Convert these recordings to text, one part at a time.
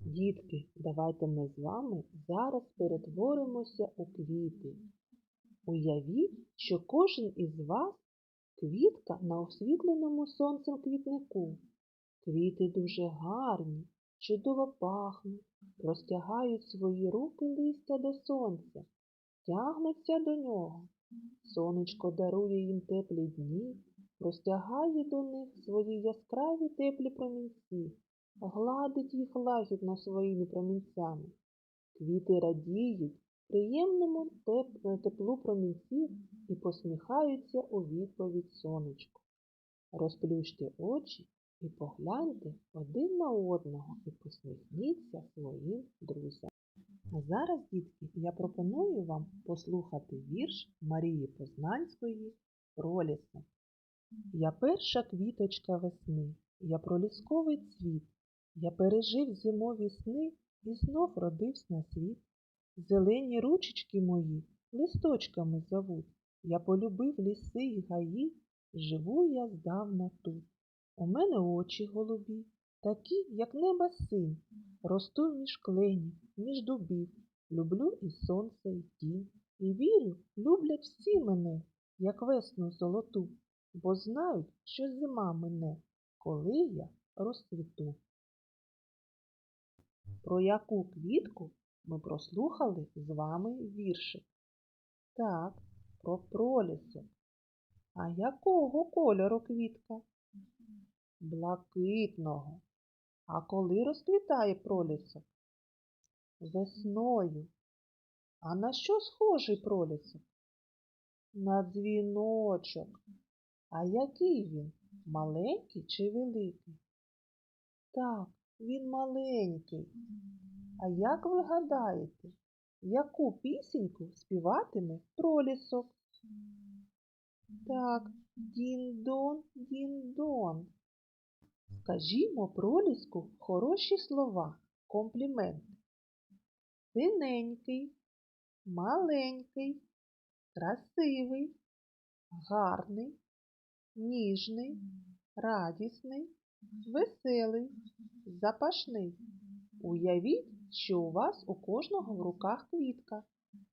Дітки, давайте ми з вами зараз перетворимося у квіти. Уявіть, що кожен із вас квітка на освітленому сонцем квітнику. Квіти дуже гарні, чудово пахнуть, простягають свої руки листя до сонця, тягнуться до нього. Сонечко дарує їм теплі дні, простягає до них свої яскраві теплі промінці, гладить їх лагідно своїми промінцями. Квіти радіють приємному теплу промінців і посміхаються у відповідь сонечку. Розплющте очі і погляньте один на одного і посміхніться своїм друзям. А зараз, дітки, я пропоную вам послухати вірш Марії Познанської «Пролісок». Я перша квіточка весни, я пролісковий цвіт, я пережив зимові сни і знов родився на світ. Зелені ручечки мої листочками зовуть, я полюбив ліси й гаї, живу я здавна тут. У мене очі голубі, такі, як неба синь, росту між кленів, між дубів, люблю і сонце, і тінь, і вірю, люблять всі мене, як весну золоту, бо знають, що зима мине, коли я розцвіту. Про яку квітку ми прослухали з вами віршик? Так, про пролісок. А якого кольору квітка? Блакитного. А коли розквітає пролісок? Весною. А на що схожий пролісок? На дзвіночок. А який він? Маленький чи великий? Так, він маленький. А як ви гадаєте, яку пісеньку співатиме пролісок? Так, дін-дон, дін-дон. Скажімо проліску хороші слова, компліменти. Синенький, маленький, красивий, гарний, ніжний, радісний, веселий, запашний. Уявіть, що у вас у кожного в руках квітка.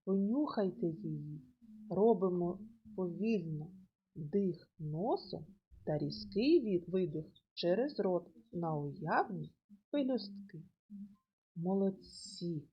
Понюхайте її. Робимо повільно дих носом та різкий видих через рот на уявні пелюстки. Молодці!